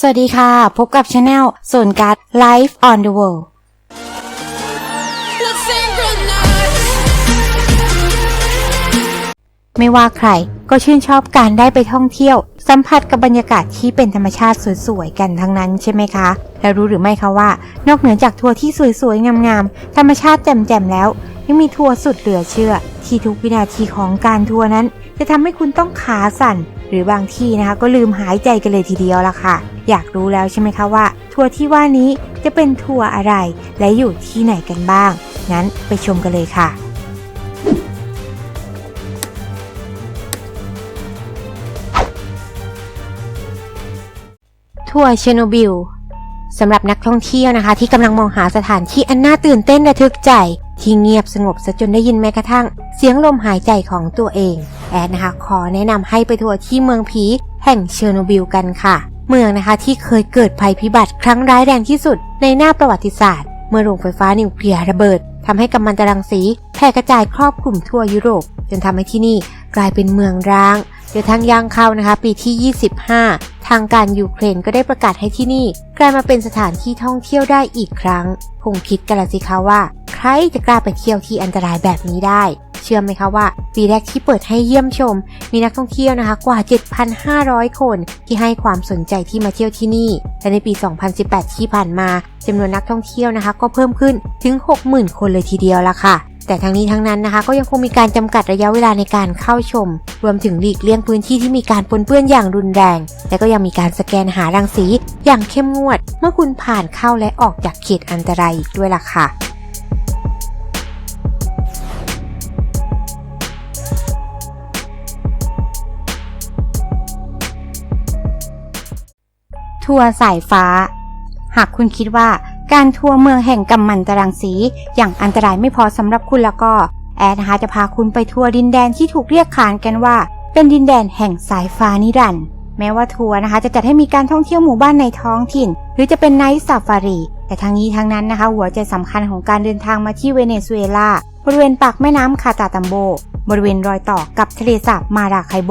สวัสดีค่ะ พบกับช anel ส่วนการ์ด Life on the World ไม่ว่าใครก็ชื่นชอบการได้ไปท่องเที่ยว สัมผัสกับบรรยากาศที่เป็นธรรมชาติสวยๆ กันทั้งนั้นใช่ไหมคะ แล้วรู้หรือไม่คะว่า นอกเหนือจากทัวร์ที่สวยๆ งามๆ ธรรมชาติแจ่มๆ แล้ว ยังมีทัวร์สุดเหลือเชื่อ ที่ทุกวินาทีของการทัวร์นั้น จะทำให้คุณต้องขาสั่น หรือบางที่นะคะก็ลืมหายใจกันเลยทีเดียวละค่ะ อยากรู้แล้วใช่ไหมคะว่า ทัวร์ที่ว่านี้จะเป็นทัวร์อะไร และอยู่ที่ไหนกันบ้าง งั้นไปชมกันเลยค่ะทัวร์เชอร์โนบิลสำหรับนักท่องเที่ยวนะคะ ที่กำลังมองหาสถานที่อันน่าตื่นเต้นระทึกใจ ที่เงียบสงบซะจนได้ยินแม้กระทั่ง เสียงลมหายใจของตัวเอง แอดนะคะ ขอแนะนำให้ไปทัวร์ที่เมืองผีแห่งเชอร์โนบิลกันค่ะ เมืองนะคะที่เคยเกิดภัยพิบัติครั้งร้ายแรงที่สุดในหน้าประวัติศาสตร์ เมื่อโรงไฟฟ้านิวเคลียร์ระเบิดทำให้กัมมันตรังสีแผ่กระจายครอบคลุมทั่วยุโรป จนทำให้ที่นี่กลายเป็นเมืองร้างเดี๋ยวทางย่างเข้านะคะ ปีที่ 25 ทางการยูเครนก็ได้ประกาศให้ที่นี่ กลายมาเป็นสถานที่ท่องเที่ยวได้อีกครั้ง คงคิดกันละสิคะว่า ใครจะกล้าไปเที่ยวที่อันตรายแบบนี้ได้ เชื่อไหมคะว่า ปีแรกที่เปิดให้เยี่ยมชม มีนักท่องเที่ยวนะคะกว่า 7,500 คนที่ให้ความสนใจที่มาเที่ยวที่นี่ และในปี 2018 ที่ผ่านมาจำนวนนักท่องเที่ยวนะคะ ก็เพิ่มขึ้นถึง 60,000 คนเลยทีเดียวละค่ะแต่ทั้งนี้ทั้งนั้นนะคะก็ยังคงมีการจำกัดระยะเวลาในการเข้าชม รวมถึงหลีกเลี่ยงพื้นที่ที่มีการปนเปื้อนอย่างรุนแรง และก็ยังมีการสแกนหารังสีอย่างเข้มงวด เมื่อคุณผ่านเข้าและออกจากเขตอันตรายอีกด้วยล่ะค่ะ ทัวร์สายฟ้า หากคุณคิดว่าการทัวร์เมืองแห่งกัมมันตรังสี อย่างอันตรายไม่พอสำหรับคุณแล้วก็ แอดนะคะจะพาคุณไปทัวร์ดินแดนที่ถูกเรียกขานกันว่า เป็นดินแดนแห่งสายฟ้านิรันดร์แม้ว่าทัวร์นะคะ จะจัดให้มีการท่องเที่ยวหมู่บ้านในท้องถิ่น หรือจะเป็นไนท์ซาฟารี แต่ทั้งนี้ทั้งนั้นนะคะ หัวใจสำคัญของการเดินทางมาที่เวเนซุเอลาบริเวณปากแม่น้ำคาตาตัมโบบริเวณรอยต่อกับทะเลสาบมาราไคโบ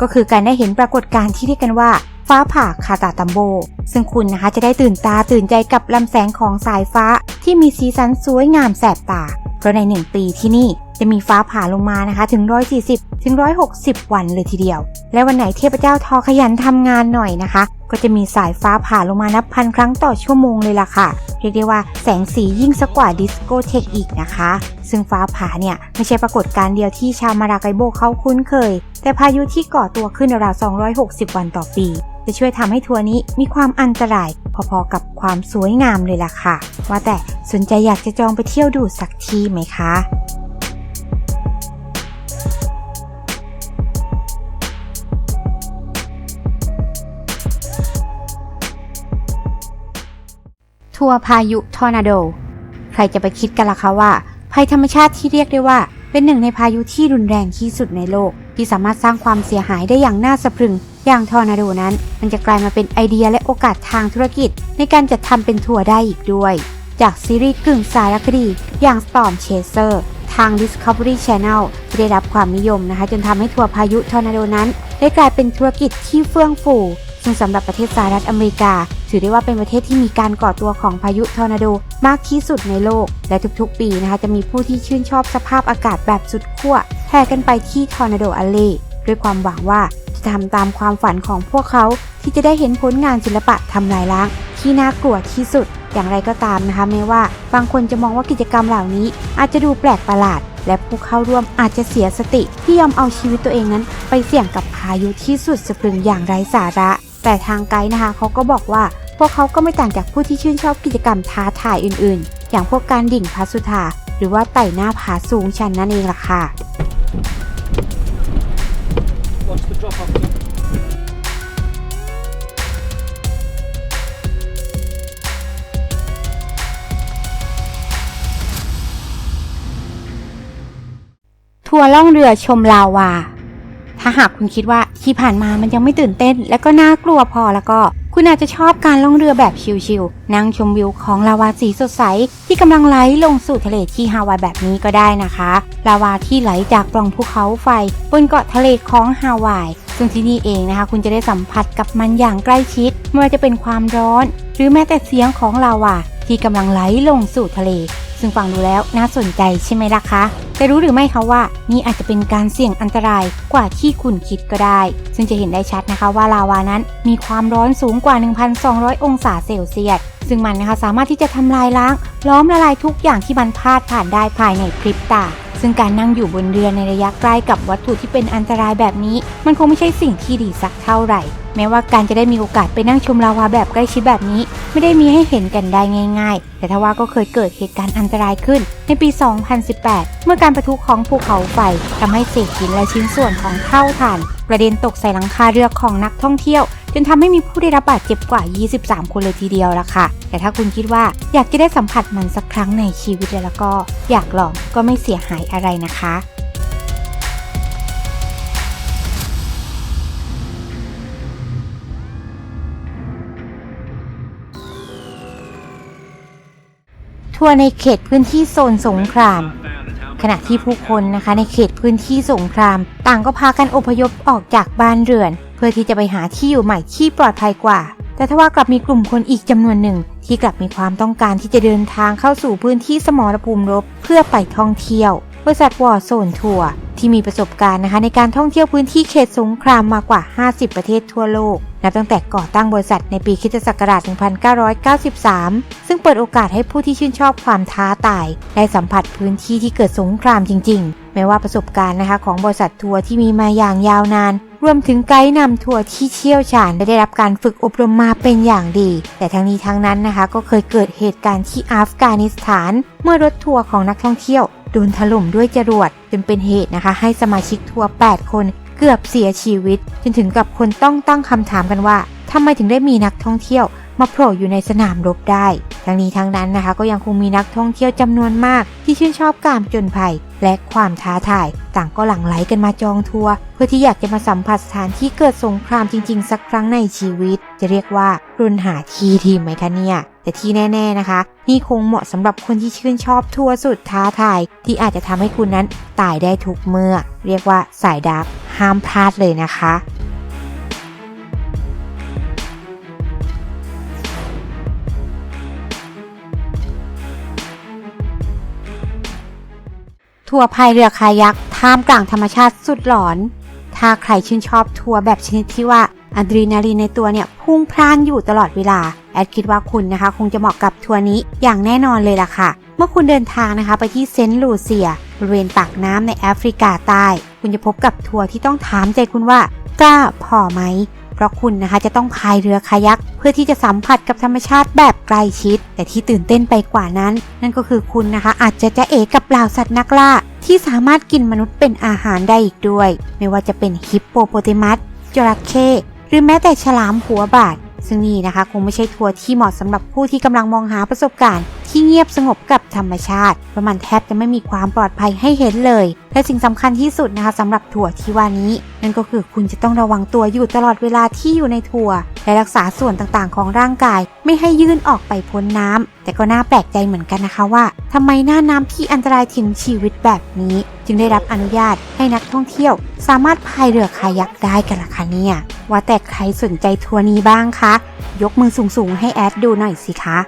ก็คือการได้เห็นปรากฏการณ์ที่เรียกกันว่า ฟ้าผ่าคาตาตัมโบ ซึ่งคุณนะคะจะได้ตื่นตาตื่นใจกับลำแสงของสายฟ้าที่มีสีสันสวยงามแสบตา เพราะในหนึ่งปีที่นี่จะมีฟ้าผ่าลงมานะคะถึง 140 ถึง 160 วันเลยทีเดียว และวันไหนเทพเจ้าทอขยันทำงานหน่อยนะคะ ก็จะมีสายฟ้าผ่าลงมานับพันครั้งต่อชั่วโมงเลยล่ะค่ะ เรียกได้ว่าแสงสียิ่งสักกว่าดิสโกเทคอีกนะคะ ซึ่งฟ้าผ่าเนี่ย ไม่ใช่ปรากฏการณ์เดียวที่ชาวมาราไกโบเขาคุ้นเคย แต่พายุที่ก่อตัวขึ้นราว 260 วันต่อปี จะช่วยทำให้ทัวร์นี้มีความอันตราย พอๆกับความสวยงามเลยล่ะค่ะ ว่าแต่สนใจอยากจะจองไปเที่ยวดูสักทีไหมคะทัวร์พายุทอร์นาโด ใครจะไปคิดกันล่ะคะว่า ภัยธรรมชาติที่เรียกได้ว่า เป็นหนึ่งในพายุที่รุนแรงที่สุดในโลก ที่สามารถสร้างความเสียหายได้อย่างน่าสะพรึง อย่างทอร์นาโดนั้น มันจะกลายมาเป็นไอเดียและโอกาสทางธุรกิจ ในการจัดทำเป็นทัวร์ได้อีกด้วย จากซีรีส์กึ่งสารคดีอย่าง Storm Chaser ทาง Discovery Channel ที่ได้รับความนิยมนะคะ จนทำให้ทัวร์พายุทอร์นาโดนั้น ได้กลายเป็นธุรกิจที่เฟื่องฟูซึ่งสำหรับประเทศสหรัฐอเมริกา ถือได้ว่าเป็นประเทศที่มีการก่อตัวของพายุทอร์นาโดมากที่สุดในโลก และทุกๆ ปีนะคะจะมีผู้ที่ชื่นชอบสภาพอากาศแบบสุดขั้วแห่กันไปที่ทอร์นาโดอัลเลด้วยความหวังว่าจะทำตามความฝันของพวกเขาที่จะได้เห็นผลงานศิลปะทำลายล้าง ที่น่ากลัวที่สุดอย่างไรก็ตามนะคะแม้ว่า บางคนจะมองว่ากิจกรรมเหล่านี้ อาจจะดูแปลกประหลาด และผู้เข้าร่วมอาจจะเสียสติที่ยอมเอาชีวิตตัวเองนั้น ไปเสี่ยงกับพายุที่สุดสะพรึงอย่างไร้สาระ แต่ทางไกด์นะคะเขาก็บอกว่า วกเขาก็ไม่ต่างจากผู้ที่ชื่นชอบกิจกรรมท้าทายอื่นๆ อย่างพวกการดิ่งพาสุธาหรือว่าไต่หน้าผาสูงชันนั่นเองล่ะค่ะ ทัวร์ล่องเรือชมลาวา ถ้าหากคุณคิดว่าที่ผ่านมามันยังไม่ตื่นเต้น และก็น่ากลัวพอแล้วก็ คุณอาจจะชอบการล่องเรือแบบชิลๆ นั่งชมวิวของลาวาสีสดใส ที่กำลังไหลลงสู่ทะเลที่ฮาวายแบบนี้ก็ได้นะคะ ลาวาที่ไหลจากปล่องภูเขาไฟ บนเกาะทะเลของฮาวาย ซึ่งที่นี่เองนะคะ คุณจะได้สัมผัสกับมันอย่างใกล้ชิดไม่ว่าจะเป็นความร้อน หรือแม้แต่เสียงของลาวาที่กำลังไหลลงสู่ทะเล ซึ่งฟังดูแล้วน่าสนใจใช่ไหมล่ะคะ แต่รู้หรือไม่คะว่า นี่อาจจะเป็นการเสี่ยงอันตรายกว่าที่คุณคิดก็ได้ ซึ่งจะเห็นได้ชัดนะคะว่าลาวานั้นมีความร้อนสูงกว่า 1,200 องศาเซลเซียส ซึ่งมันนะคะสามารถที่จะทำลายล้าง ล้อมละลายทุกอย่างที่มันพาดผ่านได้ภายในพริบตาซึ่งการนั่งอยู่บนเรือในระยะใกล้กับวัตถุที่เป็นอันตรายแบบนี้ มันคงไม่ใช่สิ่งที่ดีสักเท่าไหร่ แม้ว่าการจะได้มีโอกาสไปนั่งชมลาวาแบบใกล้ชิดแบบนี้ ไม่ได้มีให้เห็นกันได้ง่าย ๆ แต่ทว่าก็เคยเกิดเหตุการณ์อันตรายขึ้น ในปี 2018 เมื่อการประทุของภูเขาไฟทำให้เศษหินและชิ้นส่วนของเท่าฐานกระเด็นตกใส่หลังคาเรือของนักท่องเที่ยว จนทำให้มีผู้ได้รับบาดเจ็บกว่า 23 คนเลยทีเดียวละค่ะ แต่ถ้าคุณคิดว่าอยากจะได้สัมผัสมันสักครั้งในชีวิตแล้วก็ อยากลองก็ไม่เสียหายอะไรนะคะ ทัวร์ในเขตพื้นที่โซนสงคราม ขณะที่ผู้คนนะคะในเขตพื้นที่สงคราม ต่างก็พากันอพยพออกจากบ้านเรือน เพื่อที่จะไปหาที่อยู่ใหม่ที่ปลอดภัยกว่า แต่ทว่ากลับมีกลุ่มคนอีกจำนวนหนึ่ง ที่กลับมีความต้องการที่จะเดินทางเข้าสู่พื้นที่สมรภูมิรบเพื่อไปท่องเที่ยวบริษัทวอร์โซนทัวร์ที่มีประสบการณ์นะคะในการท่องเที่ยวพื้นที่เขตสงครามมากว่า 50 ประเทศทั่วโลก นับตั้งแต่ก่อตั้งบริษัทในปีคริสตศักราช 1993 เปิดโอกาสให้ผู้ที่ชื่นชอบความท้าทายได้สัมผัสพื้นที่ที่เกิดสงครามจริง ๆ แม้ว่าประสบการณ์นะคะของบริษัททัวร์ที่มีมาอย่างยาวนาน รวมถึงไกด์นำทัวร์ที่เชี่ยวชาญและได้รับการฝึกอบรมมาเป็นอย่างดี แต่ทั้งนี้ทั้งนั้นนะคะ ก็เคยเกิดเหตุการณ์ที่อัฟกานิสถาน เมื่อรถทัวร์ของนักท่องเที่ยวโดนถล่มด้วยจรวดจนเป็นเหตุนะคะ ให้สมาชิกทัวร์8 คนเกือบเสียชีวิต จนถึงกับคนต้องตั้งคำถามกันว่าทำไมถึงได้มีนักท่องเที่ยวมาโผล่อยู่ในสนามรบได้ ทั้งนี้ทั้งนั้นนะคะ ก็ยังคงมีนักท่องเที่ยวจำนวนมาก ที่ชื่นชอบการจญภัย และความท้าทาย ต่างก็หลั่งไหลกันมาจองทัวร์เพื่อที่อยากจะมาสัมผัสสถานที่เกิดสงครามจริง ๆ สักครั้งในชีวิต จะเรียกว่ารุนหาทีทีไหมคะเนี่ยแต่ที่แน่ ๆนะคะ นี่คงเหมาะสำหรับคนที่ชื่นชอบทัวร์สุดท้าทาย ที่อาจจะทำให้คุณนั้นตายได้ทุกเมื่อ เรียกว่าสายดาร์กห้ามพลาดเลยนะคะ ทัวร์พายเรือคายักท่ามกลางธรรมชาติสุดหลอน ถ้าใครชื่นชอบทัวร์แบบชนิดที่ว่าอะดรีนาลีนในตัวเนี่ยพุ่งพล่านอยู่ตลอดเวลา แอดคิดว่าคุณนะคะ คงจะเหมาะกับทัวร์นี้อย่างแน่นอนเลยล่ะค่ะ เมื่อคุณเดินทางนะคะไปที่เซนต์ลูเซียบริเวณปากน้ำในแอฟริกาใต้ คุณจะพบกับทัวร์ที่ต้องถามใจคุณว่ากล้าพอไหม ราะคุณนะคะจะต้องพายเรือคายักเพื่อที่จะสัมผัสกับธรรมชาติแบบใกล้ชิด แต่ที่ตื่นเต้นไปกว่านั้น นั่นก็คือคุณนะคะอาจจะจะเอกับเหล่าสัตว์นักล่า ที่สามารถกินมนุษย์เป็นอาหารได้อีกด้วย ไม่ว่าจะเป็นฮิปโปโปเตมัสจระเข้หรือแม้แต่ฉลามหัวบาด ซึ่งนี่นะคะคงไม่ใช่ทัวร์ที่เหมาะสำหรับผู้ที่กำลังมองหาประสบการณ์ ที่เงียบสงบกับธรรมชาติเพราะมันแทบจะไม่มีความปลอดภัยให้เห็นเลย และสิ่งสำคัญที่สุดนะคะสำหรับทัวร์ที่ว่านี้ นั่นก็คือคุณจะต้องระวังตัวอยู่ตลอดเวลาที่อยู่ในทัวร์ และรักษาส่วนต่างๆ ของร่างกาย ไม่ให้ยื่นออกไปพ้นน้ำแต่ก็น่าแปลกใจเหมือนกันนะคะว่าทำไมหน้าน้ำที่อันตรายถึงชีวิตแบบนี้ จึงได้รับอนุญาตให้นักท่องเที่ยว สามารถพายเรือคายักได้กันล่ะคะเนี่ยว่าแต่ใครสนใจทัวร์นี้บ้างคะยกมือสูงๆให้แอดดูหน่อยสิคะ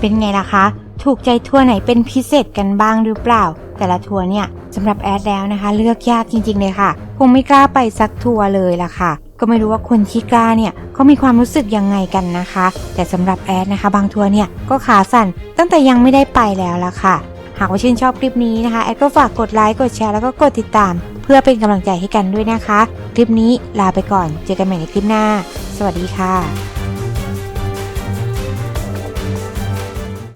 เป็นไงล่ะคะ ถูกใจทัวร์ไหนเป็นพิเศษกันบ้างหรือเปล่า แต่ละทัวร์เนี่ยสำหรับแอดแล้วนะคะ เลือกยากจริงๆเลยค่ะ คงไม่กล้าไปสักทัวร์เลยล่ะค่ะ ก็ไม่รู้ว่าคนที่กล้าเนี่ยเขามีความรู้สึกยังไงกันนะคะ แต่สำหรับแอดนะคะ บางทัวร์เนี่ยก็ขาสั่นตั้งแต่ยังไม่ได้ไปแล้วล่ะค่ะ หากว่าชื่นชอบคลิปนี้นะคะแอดก็ฝากกดไลค์กดแชร์แล้วก็กดติดตาม เพื่อเป็นกำลังใจให้กันด้วยนะคะ คลิปนี้ลาไปก่อน เจอกันใหม่ในคลิปหน้า สวัสดีค่ะ